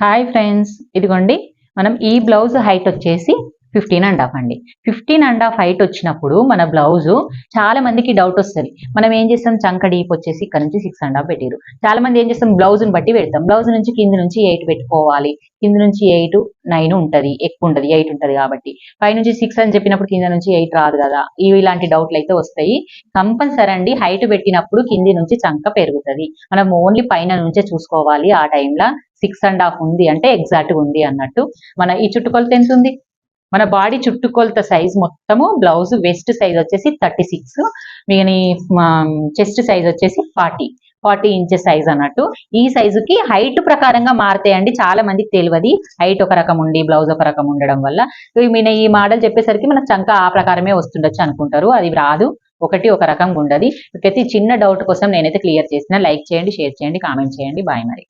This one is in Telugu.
హాయ్ ఫ్రెండ్స్ ఇదిగోండి. మనం ఈ బ్లౌజ్ హైట్ వచ్చేసి ఫిఫ్టీన్ అండ్ హాఫ్ అండి. ఫిఫ్టీన్ అండ్ హాఫ్ హైట్ వచ్చినప్పుడు మన బ్లౌజ్ చాలా మందికి డౌట్ వస్తుంది. మనం ఏం చేస్తాం? చంక డీప్ వచ్చేసి ఇక్కడ నుంచి సిక్స్ అండ్ హాఫ్ పెట్టారు చాలా మంది ఏం చేస్తాం? బ్లౌజ్ని బట్టి పెడతాం. బ్లౌజ్ నుంచి కింద నుంచి ఎయిట్ పెట్టుకోవాలి. కింద నుంచి ఎయిట్ నైన్ ఉంటుంది. ఎక్కువ ఉంటుంది. ఎయిట్ ఉంటుంది కాబట్టి. పై నుంచి సిక్స్ అని చెప్పినప్పుడు కింద నుంచి ఎయిట్ రాదు కదా. ఇవి ఇలాంటి డౌట్లు అయితే వస్తాయి. కంపల్సరీ అండి హైట్ పెట్టినప్పుడు కింది నుంచి చంక పెరుగుతుంది. మనం ఓన్లీ పైన నుంచే చూసుకోవాలి ఆ టైంలో సిక్స్ అండ్ హాఫ్ ఉంది అంటే ఎగ్జాక్ట్ ఉంది అన్నట్టు. మన ఈ చుట్టుకొలత ఎంత ఉంది మన బాడీ చుట్టుకొలత సైజ్ మొత్తము బ్లౌజ్ వెస్ట్ సైజ్ వచ్చేసి థర్టీ సిక్స్. మిగని చెస్ట్ సైజ్ వచ్చేసి ఫార్టీ. ఫార్టీ ఇంచెస్ సైజ్ అన్నట్టు. ఈ సైజుకి హైట్ ప్రకారంగా మారుతాయండి. చాలా మందికి తెలియదు. హైట్ ఒక రకం ఉండి బ్లౌజ్ ఒక రకం ఉండడం వల్ల. మీన ఈ మోడల్ చెప్పేసరికి మన చంక ఆ ప్రకారమే వస్తుండొచ్చు అనుకుంటారు. అది రాదు. ఒకటి ఒక రకంగా ఉండదు. ప్రతి చిన్న డౌట్ కోసం నేనైతే క్లియర్ చేసిన. లైక్ చేయండి షేర్ చేయండి కామెంట్ చేయండి. బాయ్ మరి.